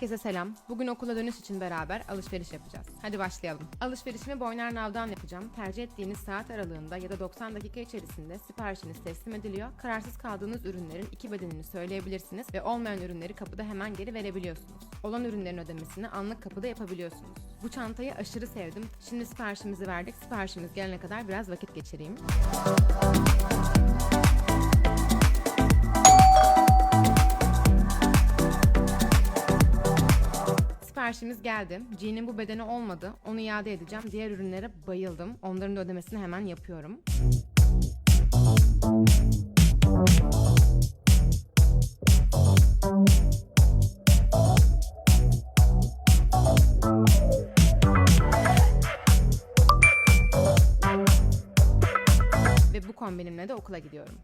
Herkese selam. Bugün okula dönüş için beraber alışveriş yapacağız. Hadi başlayalım. Alışverişimi Boyner Nav'dan yapacağım. Tercih ettiğiniz saat aralığında ya da 90 dakika içerisinde siparişiniz teslim ediliyor. Kararsız kaldığınız ürünlerin iki bedenini söyleyebilirsiniz ve olmayan ürünleri kapıda hemen geri verebiliyorsunuz. Olan ürünlerin ödemesini anlık kapıda yapabiliyorsunuz. Bu çantayı aşırı sevdim. Şimdi siparişimizi verdik. Siparişimiz gelene kadar biraz vakit geçireyim. Siparişimiz geldi. Jean'in bu bedeni olmadı. Onu iade edeceğim. Diğer ürünlere bayıldım. Onların da ödemesini hemen yapıyorum. Ve bu kombinimle de okula gidiyorum.